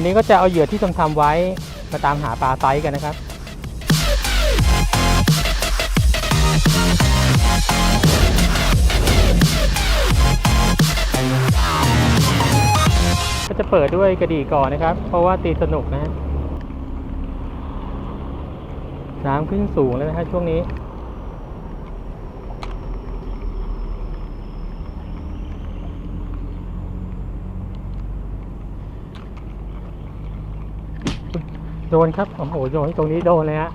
วันนี้ก็จะเอาเหยื่อที่ทำทำไว้มาตามหาปลาไซส์กันนะครับ ก็จะเปิดด้วยกระดี่ก่อนนะครับ เพราะว่าตีสนุกนะฮะน้ำขึ้นสูงแล้วนะฮะช่วงนี้ โดนครับโอ้โหโดนตรงนี้โดนเลยฮะ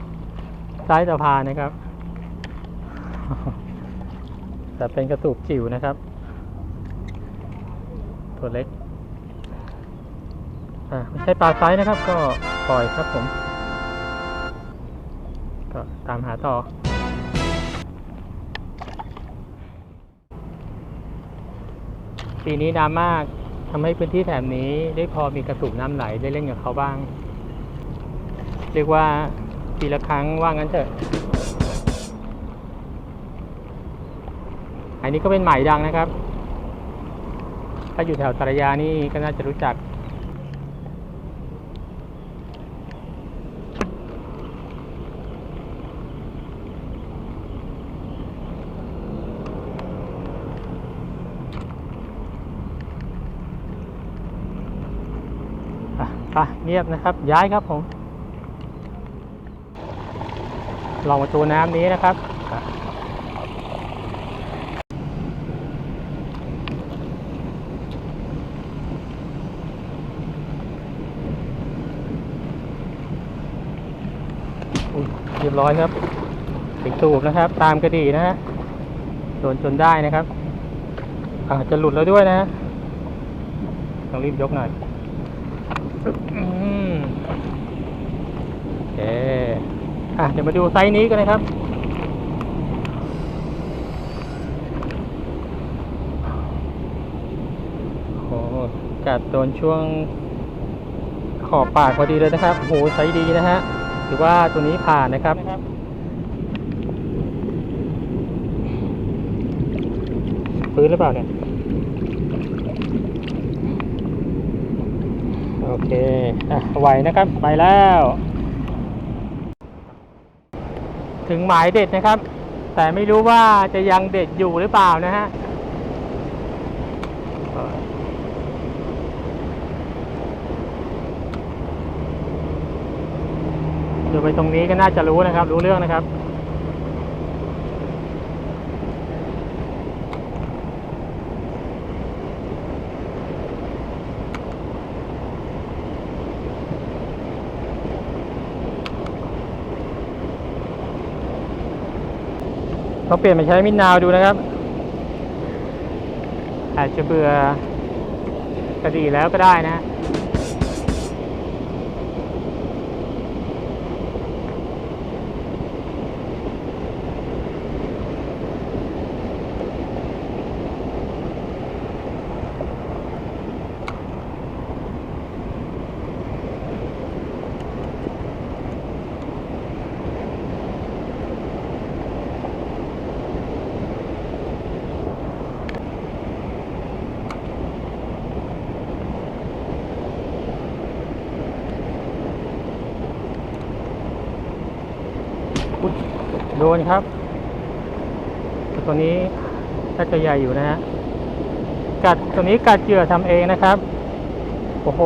ซ้ายสะพานนะครับ แต่เป็นกระตุกจิ๋วนะครับ ตัวเล็กอ่าไม่ใช่ปลาไซส์นะครับ ก็ปล่อยครับผม ก็ตามหาต่อปีนี้น้ำมากทำให้พื้นที่แถบนี้ได้พอมีกระสุนน้ำไหลได้เล่นกับเขาบ้าง เรียกว่าปีละครั้งว่างั้นเถอะ อันนี้ก็เป็นหมายดังนะครับ ถ้าอยู่แถวสารยานี่ก็น่าจะรู้จัก อะเงียบนะครับ ย้ายครับผม ลองประตูน้ำนี้นะครับเรียบร้อยครับถึงตูบนะครับ ตามกระดีนะฮะโดนจนได้นะครับอาจจะหลุดแล้วด้วยนะ ต้องรีบยกหน่อย อืมโอเค อะ เดี๋ยวมาดูไซส์นี้กันนะครับ โอ้โหกัดโดนช่วงขอบปากพอดีเลยนะครับโหไซส์ดีนะฮะถือว่าตัวนี้ผ่านนะครับฟื้นหรือเปล่าเนี่ย โอเค อะไหวนะครับ ไปแล้ว ถึงหมายเด็ดนะครับ แต่ไม่รู้ว่าจะยังเด็ดอยู่หรือเปล่านะฮะเอ่อดูไปตรงนี้ก็น่าจะรู้นะครับ รู้เรื่องนะครับ เขาเปลี่ยนมาใช้มินนาวดูนะครับ อาจจะเบื่อกระดีแล้วก็ได้นะ โดนครับ ตัวนี้ถ้าจะใหญ่อยู่นะฮะกัดตัวนี้กัดเหยื่อทำเองนะครับ โอ้โห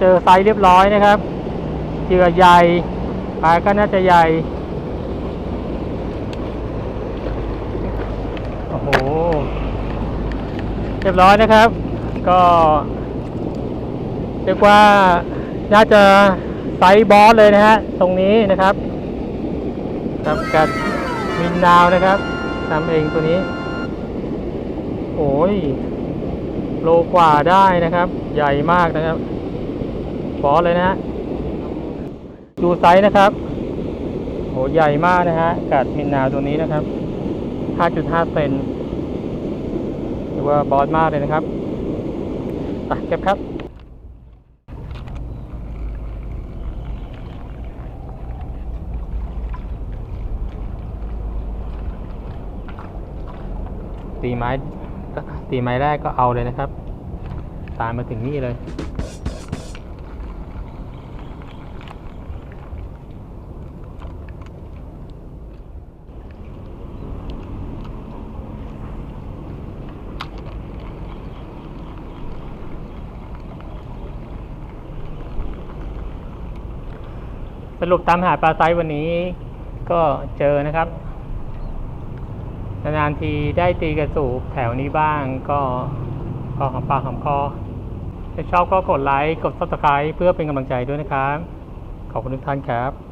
เจอไซส์เรียบร้อยนะครับเหยื่อใหญ่ปลาก็น่าจะใหญ่ โอ้โห เรียบร้อยนะครับ ก็เรียกว่าน่าจะไซส์บอสเลยนะฮะ ตรงนี้นะครับ ครับกัดมินนาวนะครับทำเองตัวนี้ โอ้ย โลกว่าได้นะครับ ใหญ่มากนะครับฟอสเลยนะฮะดูไซส์นะครับโหใหญ่มากนะฮะกัดมินนาวตัวนี้นะครับ 5.5 เซนถือว่าบอสมากเลยนะครับไปเก็บครับ ตีไม้ตีไม้แรกก็เอาเลยนะครับ ตามมาถึงนี่เลยสรุปตามหาปลาไซส์วันนี้ก็เจอนะครับ นานทีได้ตีกระสูบแถวนี้บ้างก็ก็หอมปากหอมคอถ้าชอบก็กดไลค์ กด subscribe เพื่อเป็นกำลังใจด้วยนะครับ ขอบคุณทุกท่านครับ